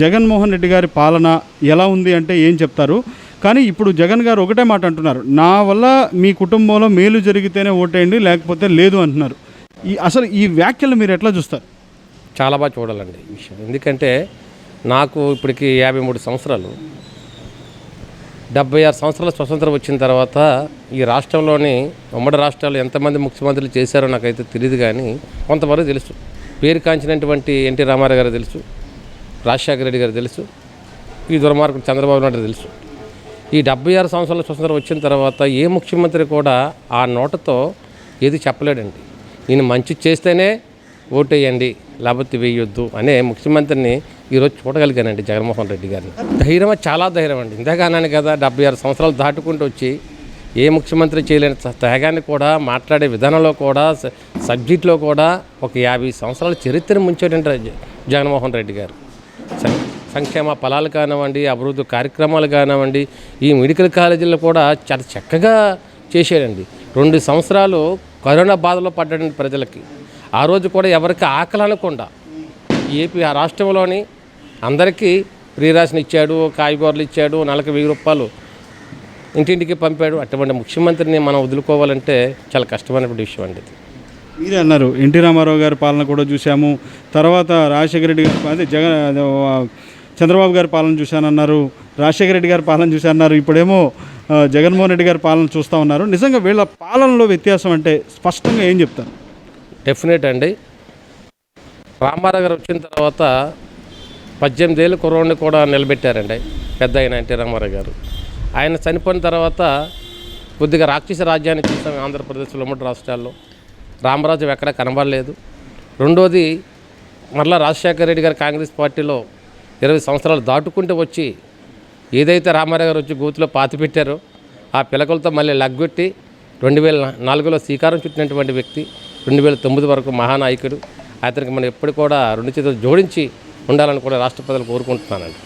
జగన్మోహన్ రెడ్డి గారి పాలన ఎలా ఉంది అంటే ఏం చెప్తారు? కానీ ఇప్పుడు జగన్ గారు ఒకటే మాట అంటున్నారు. నా వల్ల మీ కుటుంబంలో మేలు జరిగితేనే ఓటేయండి లేకపోతే లేదు అంటున్నారు. ఈ అసలు ఈ వ్యాఖ్యలు మీరు ఎట్లా చూస్తారు? చాలా బాగా చూడాలండి ఈ విషయం. ఎందుకంటే నాకు ఇప్పటికి యాభై మూడు సంవత్సరాలు. డెబ్బై ఆరు సంవత్సరాల స్వతంత్రం వచ్చిన తర్వాత ఈ రాష్ట్రంలోని ఉమ్మడి రాష్ట్రాలు ఎంతమంది ముఖ్యమంత్రులు చేశారో నాకైతే తెలియదు కానీ కొంతవరకు తెలుసు. పేరు కాంచినటువంటి ఎన్టీ రామారావు గారు తెలుసు. రాజశేఖర రెడ్డి గారు తెలుసు ఈ దుర్మార్గుడు చంద్రబాబు నాయుడు తెలుసు. ఈ డెబ్బై ఆరు సంవత్సరాల స్వతంత్రం వచ్చిన తర్వాత ఏ ముఖ్యమంత్రి కూడా ఆ నోటతో ఏది చెప్పలేడండి. ఈయన మంచి చేస్తేనే ఓటేయండి లేకపోతే వేయొద్దు అనే ముఖ్యమంత్రిని ఈరోజు చూడగలిగానండి జగన్మోహన్ రెడ్డి గారిని. ధైర్యం చాలా ధైర్యం అండి. ఇందాక అన్నాను కదా డెబ్బై ఆరు సంవత్సరాలు దాటుకుంటూ వచ్చి ఏ ముఖ్యమంత్రి చేయలేని తేగాన్ని త్యాగాన్ని కూడా మాట్లాడే విధానంలో కూడా సబ్జెక్ట్లో కూడా ఒక యాభై సంవత్సరాల చరిత్రను ముంచేటంటే జగన్మోహన్ రెడ్డి గారు. సంక్షేమ ఫలాలు కానివ్వండి అభివృద్ధి కార్యక్రమాలు కానివ్వండి ఈ మెడికల్ కాలేజీల్లో కూడా చాలా చక్కగా చేశాడండి రెండు సంవత్సరాలు కరోనా బాధలో పడ్డాడండి ప్రజలకి. ఆ రోజు కూడా ఎవరికి ఆకలి అనకుండా ఏపీ ఆ రాష్ట్రంలోని అందరికీ ఫ్రీ ఇచ్చాడు కాయగూరలు ఇచ్చాడు నెలకు వెయ్యి రూపాయలు ఇంటింటికి పంపాడు. అటువంటి ముఖ్యమంత్రిని మనం వదులుకోవాలంటే చాలా కష్టమైనటువంటి విషయం అండి ఇది. మీరే అన్నారు. ఎన్టీ రామారావు గారి పాలన కూడా చూసాము తర్వాత రాజశేఖర రెడ్డి గారి అదే జగన్ చంద్రబాబు గారి పాలన చూశానన్నారు. రాజశేఖర రెడ్డి గారి పాలన చూశానన్నారు. ఇప్పుడేమో జగన్మోహన్ రెడ్డి గారి పాలన చూస్తూ ఉన్నారు. నిజంగా వీళ్ళ పాలనలో వ్యత్యాసం అంటే స్పష్టంగా ఏం చెప్తారు? డెఫినెట్ అండి. రామారావు గారు వచ్చిన తర్వాత పద్దెనిమిది ఏళ్ళు కుర్రోడిని కూడా నిలబెట్టారండి పెద్ద ఆయన ఎన్టీ రామారావు గారు. ఆయన చనిపోయిన తర్వాత కొద్దిగా రాక్షస రాజ్యాన్ని చూసాం ఆంధ్రప్రదేశ్లో ఉమ్మడి రాష్ట్రాల్లో. రామరాజు ఎక్కడ కనబడలేదు. రెండోది మరలా రాజశేఖర రెడ్డి గారు కాంగ్రెస్ పార్టీలో ఇరవై సంవత్సరాలు దాటుకుంటూ వచ్చి ఏదైతే రామారావు గారు వచ్చి గూతులో పాతి పెట్టారో ఆ పిలకలతో మళ్ళీ లగ్గొట్టి రెండు వేల నాలుగులో శ్రీకారం చుట్టినటువంటి వ్యక్తి రెండు వేల తొమ్మిది వరకు మహానాయకుడు. అతనికి మనం ఎప్పుడు కూడా రెండు చేతులు జోడించి ఉండాలని కూడా రాష్ట్ర ప్రజలు కోరుకుంటున్నానండి.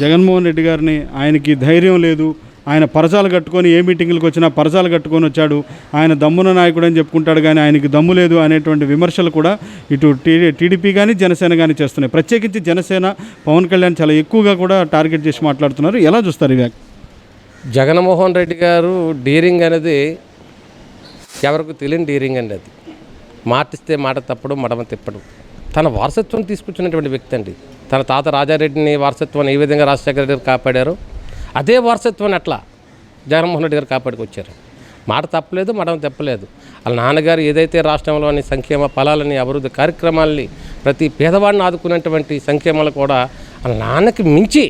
జగన్మోహన్ రెడ్డి గారిని ఆయనకి ధైర్యం లేదు. ఆయన పరచాలు కట్టుకొని ఏ మీటింగ్లకు వచ్చినా పరచాలు కట్టుకొని వచ్చాడు. ఆయన దమ్మున నాయకుడు అని చెప్పుకుంటాడు కానీ ఆయనకి దమ్ము లేదు అనేటువంటి విమర్శలు కూడా ఇటు టీ టీడీపీ కానీ జనసేన కానీ చేస్తున్నాయి. ప్రత్యేకించి జనసేన పవన్ కళ్యాణ్ చాలా ఎక్కువగా కూడా టార్గెట్ చేసి మాట్లాడుతున్నారు. ఎలా చూస్తారు ఇవి? జగన్మోహన్ రెడ్డి గారు డీరింగ్ అనేది ఎవరికి తెలియని డీరింగ్ అండి అది. మాటిస్తే మాట తప్పడం మడమ తిప్పడం. తన వారసత్వం తీసుకొచ్చినటువంటి వ్యక్తి అండి. తన తాత రాజారెడ్డిని వారసత్వాన్ని ఏ విధంగా రాజశేఖర రెడ్డి కాపాడారో అదే వారసత్వాన్ని అట్లా జగన్మోహన్ రెడ్డి గారు కాపాడుకొచ్చారు. మాట తప్పలేదు మనం తప్పలేదు. వాళ్ళ నాన్నగారు ఏదైతే రాష్ట్రంలోని సంక్షేమ ఫలాలని అభివృద్ధి కార్యక్రమాలని ప్రతి పేదవాడిని ఆదుకున్నటువంటి సంక్షేమాలు కూడా వాళ్ళ నాన్నకి మించి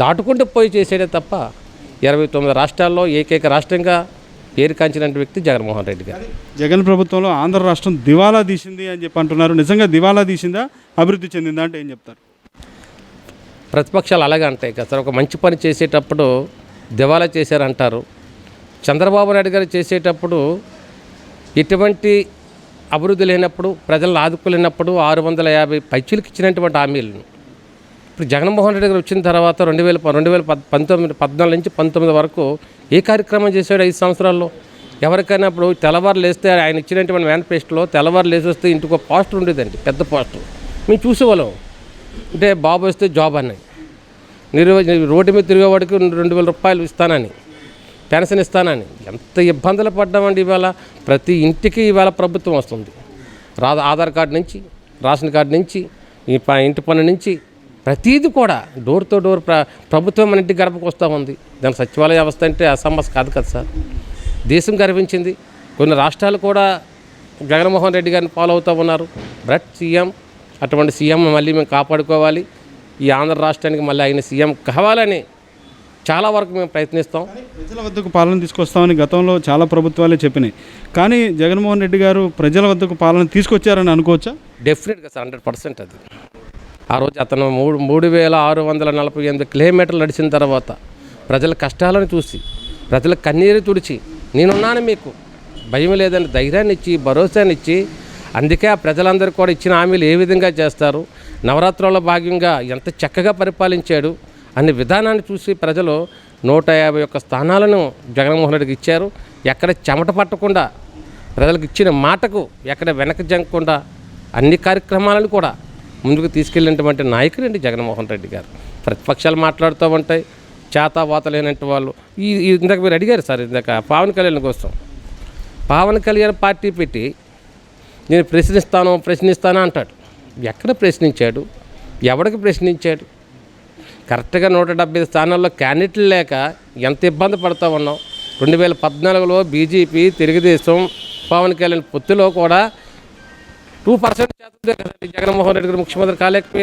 దాటుకుంటూ పోయి చేసేదే తప్ప ఇరవై తొమ్మిది రాష్ట్రాల్లో ఏకైక రాష్ట్రంగా పేరు కాంచిన వ్యక్తి జగన్మోహన్ రెడ్డి గారు. జగన్ ప్రభుత్వంలో ఆంధ్ర రాష్ట్రం దివాలా తీసింది అని చెప్పి అంటున్నారు. నిజంగా దివాలా తీసిందా? అభివృద్ధి చెందిందా అంటే ఏం చెప్తారు? ప్రతిపక్షాలు అలాగే అంటాయి కదా సార్. ఒక మంచి పని చేసేటప్పుడు దివాలా చేశారంటారు. చంద్రబాబు నాయుడు గారు చేసేటప్పుడు ఎటువంటి అభివృద్ధి లేనప్పుడు ప్రజలను ఆదుకోలేనప్పుడు ఆరు వందల యాభై పైచులకు ఇచ్చినటువంటి హామీలను. ఇప్పుడు జగన్మోహన్ రెడ్డి గారు వచ్చిన తర్వాత రెండు వేల రెండు వేల పంతొమ్మిది పద్నాలుగు నుంచి పంతొమ్మిది వరకు ఏ కార్యక్రమం చేశాడు ఐదు సంవత్సరాల్లో? ఎవరికైనా ఇప్పుడు తెల్లవారు లేస్తే ఆయన ఇచ్చినటువంటి మేనిఫెస్టోలో తెల్లవారు లేచి వస్తే ఇంటికి ఒక పోస్టర్ ఉండేదండి పెద్ద పోస్టర్. మేము చూసేవాళ్ళం. అంటే బాబు వస్తే జాబ్ అని నిరు రోడ్డు మీద తిరిగేవాడికి రెండు వేల రూపాయలు ఇస్తానని పెన్షన్ ఇస్తానని. ఎంత ఇబ్బందులు పడ్డామండి ఇవాళ. ప్రతి ఇంటికి ఇవాళ ప్రభుత్వం వస్తుంది. రా ఆధార్ కార్డు నుంచి రేషన్ కార్డు నుంచి ఈ ప ఇంటి పన్ను నుంచి ప్రతీది కూడా డోర్ టు డోర్ ప్ర ప్రభుత్వం మన ఇంటి గడపకు వస్తూ ఉంది. దాని సచివాలయ వ్యవస్థ అంటే అసమస్య కాదు కదా సార్. దేశం గర్వించింది. కొన్ని రాష్ట్రాలు కూడా జగన్మోహన్ రెడ్డి గారిని ఫాలో అవుతూ ఉన్నారు. బ్రట్ సీఎం అటువంటి సీఎం మళ్ళీ మేము కాపాడుకోవాలి. ఈ ఆంధ్ర రాష్ట్రానికి మళ్ళీ ఆయన సీఎం కావాలని చాలా వరకు మేము ప్రయత్నిస్తాం. ప్రజల వద్దకు పాలన తీసుకొస్తామని గతంలో చాలా ప్రభుత్వాలే చెప్పినాయి. కానీ జగన్మోహన్ రెడ్డి గారు ప్రజల వద్దకు పాలన తీసుకొచ్చారని అనుకోవచ్చా? డెఫినెట్గా సార్ హండ్రెడ్ పర్సెంట్ అది. ఆ రోజు అతను మూడు మూడు వేల ఆరు వందల నలభై ఎనిమిది కిలోమీటర్లు నడిచిన తర్వాత ప్రజల కష్టాలను చూసి ప్రజల కన్నీరు తుడిచి నేనున్నాను మీకు. భయం లేదని ధైర్యాన్ని ఇచ్చి భరోసాని ఇచ్చి అందుకే ఆ ప్రజలందరూ కూడా ఇచ్చిన హామీలు ఏ విధంగా చేస్తారు నవరాత్రుల్లో భాగంగా ఎంత చక్కగా పరిపాలించాడు అనే విధానాన్ని చూసి ప్రజలు నూట యాభై ఒక్క స్థానాలను జగన్మోహన్ రెడ్డికి ఇచ్చారు. ఎక్కడ చెమట పట్టకుండా ప్రజలకు ఇచ్చిన మాటకు ఎక్కడ వెనక జంగకుండా అన్ని కార్యక్రమాలను కూడా ముందుకు తీసుకెళ్ళినటువంటి నాయకుడు అండి జగన్మోహన్ రెడ్డి గారు. ప్రతిపక్షాలు మాట్లాడుతూ ఉంటాయి చేతావాత లేనట్టు వాళ్ళు. ఈ ఈ- ఇందాక మీరు అడిగారు సార్ ఇందాక పవన్ కళ్యాణ్ కోసం. పవన్ కళ్యాణ్ పార్టీ పెట్టి నేను ప్రశ్నిస్తాను ప్రశ్నిస్తాను అంటాడు. ఎక్కడ ప్రశ్నించాడు? ఎవడికి ప్రశ్నించాడు? కరెక్ట్గా నూట డెబ్బై స్థానాల్లో క్యాండిడేట్లు లేక ఎంత ఇబ్బంది పడుతూ ఉన్నాం రెండు వేల పద్నాలుగులో బీజేపీ తెలుగుదేశం పవన్ కళ్యాణ్ పొత్తులో కూడా టూ పర్సెంట్ శాతం జగన్మోహన్ రెడ్డి గారు ముఖ్యమంత్రి కాలేకపోయారు.